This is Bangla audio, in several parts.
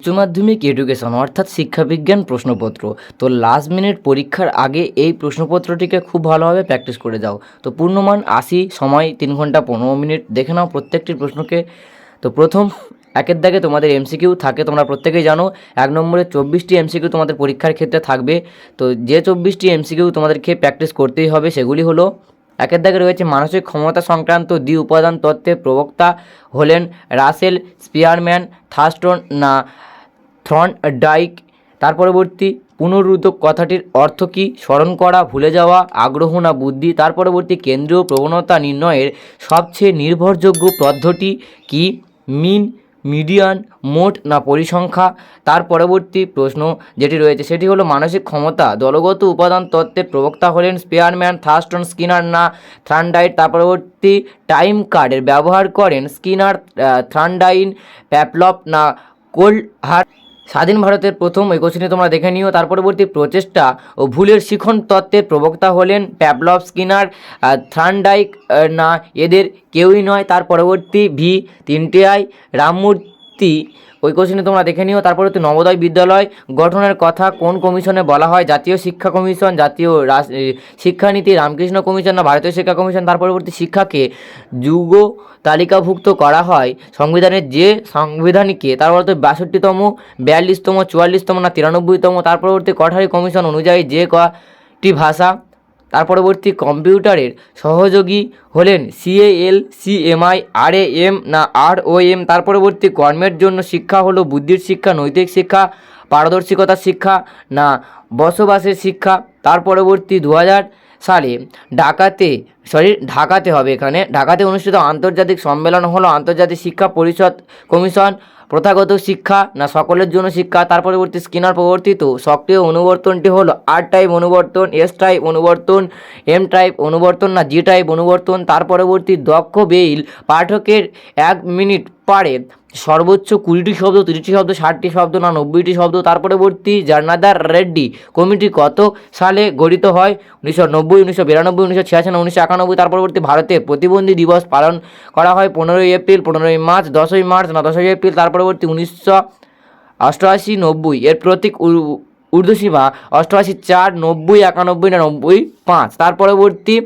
উচ্চ মাধ্যমিক এডুকেশন অর্থাৎ শিক্ষাবিজ্ঞান প্রশ্নপত্র। তো লাস্ট মিনিট পরীক্ষার আগে এই প্রশ্নপত্রটিকে খুব ভালোভাবে প্র্যাকটিস করে যাও। তো পূর্ণমান আশি, সময় তিন ঘণ্টা পনেরো মিনিট, দেখে নাও প্রত্যেকটি প্রশ্নকে। তো প্রথম একের দাগে তোমাদের এমসিকিউ থাকে, তোমরা প্রত্যেকেই জানো। এক নম্বরে চব্বিশটি এমসিকিউ তোমাদের পরীক্ষার ক্ষেত্রে থাকবে। তো যে চব্বিশটি এমসিকিউ তোমাদেরকে প্র্যাকটিস করতেই হবে, সেগুলি হলো, একের দাগে রয়েছে মানসিক ক্ষমতা সংক্রান্ত দ্বি উপাদান তত্ত্বের প্রবক্তা হলেন রাসেল স্পিয়ারম্যান থার্স্টন না থর্নডাইক তার পরবর্তী পুনরুদ্ধ কথাটির অর্থ কী? স্মরণ করা, ভুলে যাওয়া, আগ্রহ না বুদ্ধি। তার পরবর্তী কেন্দ্রীয় প্রবণতা নির্ণয়ের সবচেয়ে নির্ভরযোগ্য পদ্ধতি কি? মিন, মিডিয়ান, মোট না পরিসংখ্যা? তার পরবর্তী প্রশ্ন যেটি রয়েছে, সেটি হলো মানসিক ক্ষমতা। দলগত উপাদান তত্ত্বের প্রবক্তা হলেন স্পেয়ারম্যান থার্স্টন স্কিনার না থ্রান্ডাইট তার পরবর্তী টাইম কার্ডের ব্যবহার করেন স্কিনার থ্রান্ডাইন, প্যাপলপ না কোল্ড হার্ট স্বাধীন ভারতের প্রথম এই কোশ্চেনটি তোমরা দেখে নিও। তার পরবর্তী প্রচেষ্টা ও ভুলের শিখন তত্ত্বের প্রবক্তা হলেন প্যাপলভ স্কিনার থ্রানডাইক না, এদের কেউই নয়। তার পরবর্তী ভি তিনটে আই রামমূর্তি ওই কোশ্চেনে তোমরা দেখে নিও। তারপর হচ্ছে নবোদয় বিদ্যালয় গঠনের কথা কোন কমিশনে বলা হয়? জাতীয় শিক্ষা কমিশন, জাতীয় শিক্ষানীতি, রামকৃষ্ণ কমিশন না ভারতীয় শিক্ষা কমিশন? তার পরবর্তী শিক্ষাকে যুগ তালিকাভুক্ত করা হয়। সংবিধানের যে সাংবিধানিকে, তার পরবর্তী বাষট্টিতম, বিয়াল্লিশতম, চুয়াল্লিশতম না তিরানব্বইতম, তার পরবর্তী কঠারি কমিশন অনুযায়ী যে কটি ভাষা তার পরবর্তী কম্পিউটারের সহযোগী হলেন সিএএল সিএমআই আর এম না আর ও এম। তার পরবর্তী কর্মের জন্য শিক্ষা হলো বুদ্ধির শিক্ষা, নৈতিক শিক্ষা, পারদর্শিকতার শিক্ষা না বসবাসের শিক্ষা। তার পরবর্তী দু হাজার সালে ঢাকাতে, সরি, ঢাকাতে হবে এখানে। ঢাকাতে অনুষ্ঠিত আন্তর্জাতিক সম্মেলন হলো আন্তর্জাতিক শিক্ষা পরিষদ কমিশন। প্রথাগত শিক্ষা না সকলের জন্য শিক্ষা? তার পরবর্তী স্কিনার প্রবর্তিত সক্রিয় অনুবর্তনটি হলো আর টাইপ অনুবর্তন, এস টাইপ অনুবর্তন, এম টাইপ অনুবর্তন না জি টাইপ অনুবর্তন। তার পরবর্তী দক্ষ বেইল পাঠকের এক মিনিট পারে। সর্বোচ্চ কুড়িটি শব্দ, তিরিশটি শব্দ, ষাটটি শব্দ না, নব্বইটি শব্দ। তার পরবর্তী জার্নাদার রেড্ডি কমিটি কত সালে গঠিত হয়? উনিশশো নব্বই, উনিশশো বিরানব্বই, উনিশশো ছিয়াশি উনিশশো একানব্বই। তার পরবর্তী ভারতে প্রতিবন্ধী দিবস পালন করা হয় পনেরোই এপ্রিল, পনেরোই মার্চ, দশই মার্চ না, দশই এপ্রিল। তার পরবর্তী উনিশশো অষ্টআশি, নব্বই। এর প্রতীক ঊর্ধ্বসীমা অষ্টআশি চার, নব্বই, একানব্বই না, নব্বই পাঁচ। তার পরবর্তী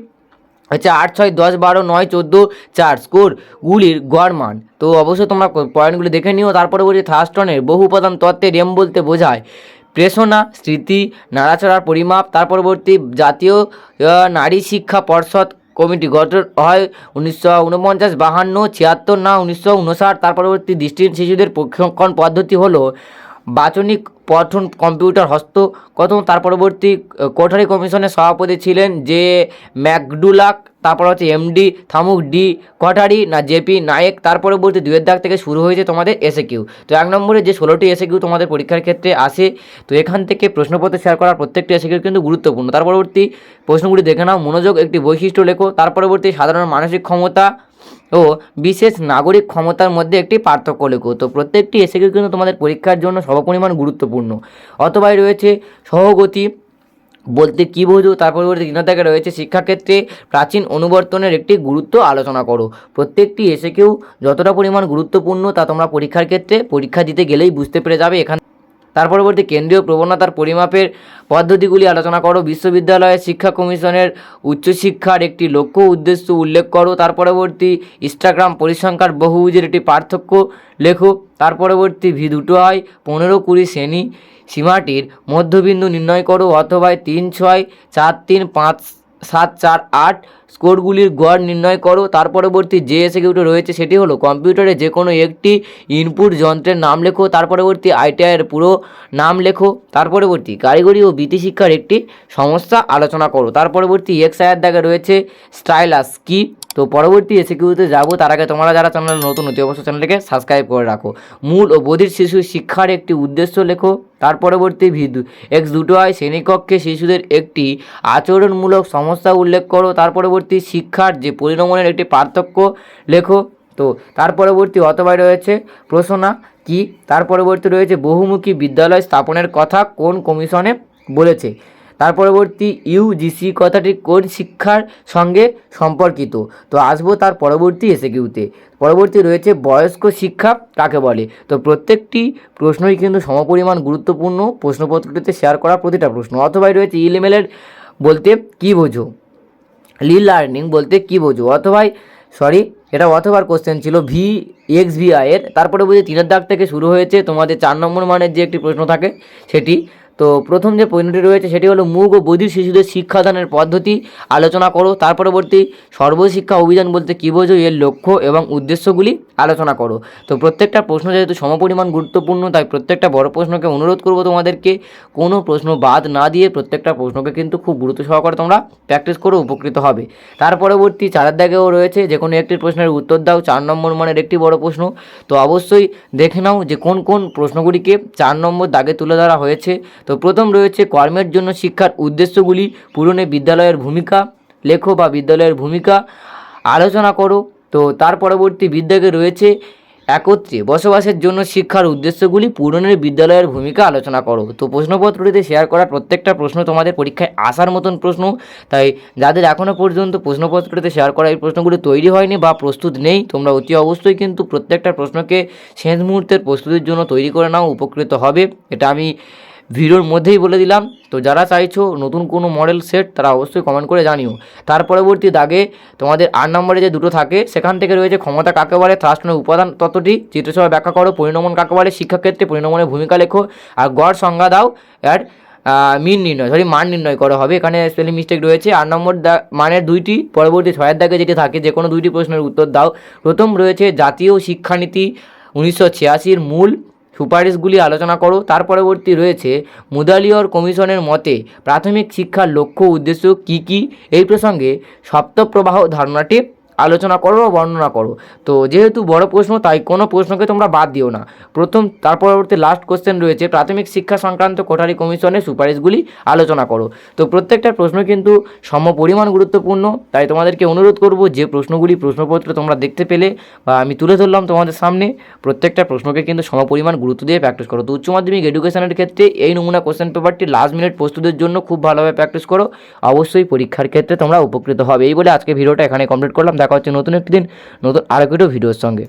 হচ্ছে আট ছয় দশ বারো নয় চোদ্দ চার স্কোরগুলির গড় মান তো অবশ্যই তোমরা পয়েন্টগুলি দেখে নিও তার পরবর্তী থার্স্টনের বহু উপাদান তত্ত্বের এম বলতে বোঝায়। প্রেষণা, স্মৃতি, নাড়াচড়ার পরিমাপ তার পরবর্তী জাতীয় নারী শিক্ষা পর্ষদ কমিটি গঠন হয় উনিশশো উনপঞ্চাশ বাহান্ন, ছিয়াত্তর না উনিশশো উনষাট তার পরবর্তী দৃষ্টিহীন শিশুদের প্রশিক্ষণ পদ্ধতি হলো বাচনিক পঠন কম্পিউটার হস্ত হস্তকথন তার পরবর্তী কোঠারি কমিশনের সভাপতি ছিলেন যে ম্যাকডুলাক, তারপর হচ্ছে এমডি থামুক, ডি কোঠারি না জেপি নায়েক। তার পরবর্তী দুয়ের দাগ থেকে শুরু হয়েছে তোমাদের এসে কিউ তো এক নম্বরে যে ষোলোটি এসে কিউ তোমাদের পরীক্ষার ক্ষেত্রে আসে, তো এখান থেকে প্রশ্নপত্র শেয়ার করার প্রত্যেকটি এসে কিউ কিন্তু গুরুত্বপূর্ণ। তার পরবর্তী প্রশ্নগুলি দেখে নাও। মনোযোগ একটি বৈশিষ্ট্য লেখো। তার পরবর্তী সাধারণ মানসিক ক্ষমতা ও বিশেষ নাগরিক ক্ষমতার মধ্যে একটি পার্থক্য লেখো। তো প্রত্যেকটি এসে কিউ কিন্তু তোমাদের পরীক্ষার জন্য সর্বপরিমাণ গুরুত্বপূর্ণ। অথবাই রয়েছে সহগতি, বলতে কী বোঝো, তার পরবর্তী থেকে রয়েছে শিক্ষাক্ষেত্রে প্রাচীন অনুবর্তনের একটি গুরুত্ব আলোচনা করো। প্রত্যেকটি এসে কেউ যতটা পরিমাণ গুরুত্বপূর্ণ তা তোমরা পরীক্ষার ক্ষেত্রে পরীক্ষা দিতে গেলেই বুঝতে পেরে যাবে এখান তার পরবর্তী কেন্দ্রীয় প্রবণতার পরিমাপের পদ্ধতিগুলি আলোচনা করো। বিশ্ববিদ্যালয়ের শিক্ষা কমিশনের উচ্চশিক্ষার একটি লক্ষ্য উদ্দেশ্য উল্লেখ করো। তার পরবর্তী ইনস্টাগ্রাম পরিসংখ্যার বহুভুজের একটি পার্থক্য লেখো। তার পরবর্তী ভি দুটো হয় পনেরো কুড়ি শ্রেণি সীমাটির মধ্যবিন্দু নির্ণয় করো। অথবা তিন ছয় চার তিন পাঁচ সাত চার আট স্কোরগুলির গড় নির্ণয় করো। তার পরবর্তী যে এসিকিউটি রয়েছে সেটি হলো কম্পিউটারে যে কোনো একটি ইনপুট যন্ত্রের নাম লেখো, তার পরবর্তী আইটিআইয়ের পুরো নাম লেখো, তার পরবর্তী কারিগরি ও বৃত্তি শিক্ষার একটি সমস্যা আলোচনা করো। তার পরবর্তী এক্স আয়ের দাগে রয়েছে স্টাইলাস কি? তো পরবর্তী এসিকিউতে যাব, তার আগে তোমরা যারা চ্যানেল নতুন, অতি অবশ্যই চ্যানেলটিকে সাবস্ক্রাইব করে রাখো। মূল ও বধির শিশু শিক্ষার একটি উদ্দেশ্য লেখো, তার পরবর্তী ভি দু- এক্স দুটো হয় শ্রেণীকক্ষে শিশুদের একটি আচরণমূলক সমস্যা উল্লেখ করো, তার পরবর্তী শিক্ষার যে পরিণমনের একটি পার্থক্য লেখো। তো, তার পরবর্তী অথবায় রয়েছে প্রশ্না কি? তার পরবর্তী রয়েছে বহুমুখী বিদ্যালয় স্থাপনের কথা কোন কমিশনে বলেছে? তার পরবর্তী ইউজিসি কথাটি কোন শিক্ষার সঙ্গে সম্পর্কিত? তো আসব তার পরবর্তী এসে কিউতে পরবর্তী রয়েছে বয়স্ক শিক্ষা কাকে বলে? তো প্রত্যেকটি প্রশ্নই কিন্তু সমপরিমাণ গুরুত্বপূর্ণ প্রশ্নপত্রটিতে শেয়ার করা প্রতিটা প্রশ্ন। অথবা রয়েছে ইলেমেলের বলতে কী বোঝো? লি লার্নিং বলতে কী বোঝো? অথবা সরি এটা অথবার কোশ্চেন ছিল ভি এক্স ভি আই এর। তারপরে বুঝে তিনের দাগ থেকে শুরু হয়েছে, তোমাদের চার নম্বর মানের যে একটি প্রশ্ন থাকে, সেটি তো প্রথম যে পয়েন্টটি রয়েছে সেটি হলো মুগ ও বধির শিশুদের শিক্ষাদানের পদ্ধতি। আলোচনা করো। তার পরবর্তী সর্বশিক্ষা অভিযান বলতে কী বোঝো? এর লক্ষ্য এবং উদ্দেশ্যগুলি আলোচনা করো। তো প্রত্যেকটা প্রশ্ন যেহেতু সমপরিমাণ গুরুত্বপূর্ণ, তাই প্রত্যেকটা বড় প্রশ্নকে অনুরোধ করব তোমাদেরকে। কোনো প্রশ্ন বাদ না দিয়ে প্রত্যেকটা প্রশ্নকে কিন্তু খুব গুরুত্ব সহকারে তোমরা প্র্যাকটিস করে, উপকৃত হবে। তার পরবর্তী চারের দাগেও রয়েছে যে কোনো একটি প্রশ্নের উত্তর দাও, চার নম্বর মানের একটি বড় প্রশ্ন। তো অবশ্যই দেখে নাও যে কোন কোন প্রশ্নগুলিকে চার নম্বর দাগে তুলে ধরা হয়েছে। তো প্রথম রয়েছে কর্মের জন্য শিক্ষার উদ্দেশ্যগুলি, পূরণে বিদ্যালয়ের ভূমিকা, লেখো বা বিদ্যালয়ের ভূমিকা, আলোচনা করো। তো তার পরবর্তী বিদ্যাকে রয়েছে একত্রে, বসবাসের জন্য শিক্ষার উদ্দেশ্যগুলি পূরণের বিদ্যালয়ের ভূমিকা আলোচনা করো। তো প্রশ্নপত্রটিতে শেয়ার করা প্রত্যেকটা প্রশ্ন তোমাদের পরীক্ষায় আসার মতন প্রশ্ন, তাই যাদের এখনও পর্যন্ত প্রশ্নপত্রটিতে শেয়ার করা এই প্রশ্নগুলি তৈরি হয়নি বা প্রস্তুত নেই, তোমরা অতি অবশ্যই কিন্তু প্রত্যেকটা প্রশ্নকে শেষ মুহূর্তের প্রস্তুতির জন্য তৈরি করে নাও, উপকৃত হবে। এটা আমি ভিডিওর মধ্যেই বলে দিলাম। তো যারা চাইছো নতুন কোনো মডেল সেট তারা অবশ্যই কমেন্ট করে জানিও। তার পরবর্তী দাগে তোমাদের আট নম্বরে যে দুটো থাকে, সেখান থেকে রয়েছে ক্ষমতা কাকে বলে থ্রাস্টনের উপাদান তত্ত্বটি চিত্রসভা ব্যাখ্যা করো, পরিণমন কাকে বলে, শিক্ষাক্ষেত্রে পরিণমনের ভূমিকা লেখো, আর গড় সংজ্ঞা দাও আর মিন নির্ণয় সরি মান নির্ণয় করা হবে। এখানে স্পেলিং মিস্টেক রয়েছে। আট নম্বর মানের দুইটি, পরবর্তী ছয়ের দাগে যেটি থাকে, যে কোনো দুইটি প্রশ্নের উত্তর দাও। প্রথম রয়েছে জাতীয় শিক্ষানীতি, উনিশশো ছিয়াশির মূল সুপারিশগুলি আলোচনা করো। তার পরবর্তী রয়েছে, মুদালিয়র কমিশনের মতে প্রাথমিক শিক্ষার লক্ষ্য উদ্দেশ্য কি কি? এই প্রসঙ্গে সপ্তপ্রবাহ ধারণাটি আলোচনা করো ও বর্ণনা করো। তো যেহেতু বড় প্রশ্ন, তাই কোনো প্রশ্নকে তোমরা বাদ দিও না। প্রথম, তার পরবর্তী লাস্ট কোশ্চেন রয়েছে, প্রাথমিক শিক্ষা সংক্রান্ত কোঠারি কমিশনের সুপারিশগুলি আলোচনা করো। তো প্রত্যেকটা প্রশ্ন কিন্তু সম পরিমাণ গুরুত্বপূর্ণ, তাই তোমাদেরকে অনুরোধ করব যে প্রশ্নগুলি প্রশ্নপত্র তোমরা দেখতে পেলে বা আমি তুলে ধরলাম তোমাদের সামনে, প্রত্যেকটা প্রশ্নকে কিন্তু সম পরিমাণ গুরুত্ব দিয়ে প্র্যাকটিস করো। তো উচ্চ মাধ্যমিক এডুকেশনের ক্ষেত্রে এই নমুনা কোশ্চেন পেপারটি লাস্ট মিনিট প্রস্তুতের জন্য খুব ভালোভাবে প্র্যাকটিস করো। অবশ্যই পরীক্ষার ক্ষেত্রে তোমরা উপকৃত হবে। এই বলে আজকে ভিডিওটা এখানে কমপ্লিট করলাম। দেখা হচ্ছে নতুন একটি দিন নতুন আরও একটু ভিডিওর সঙ্গে।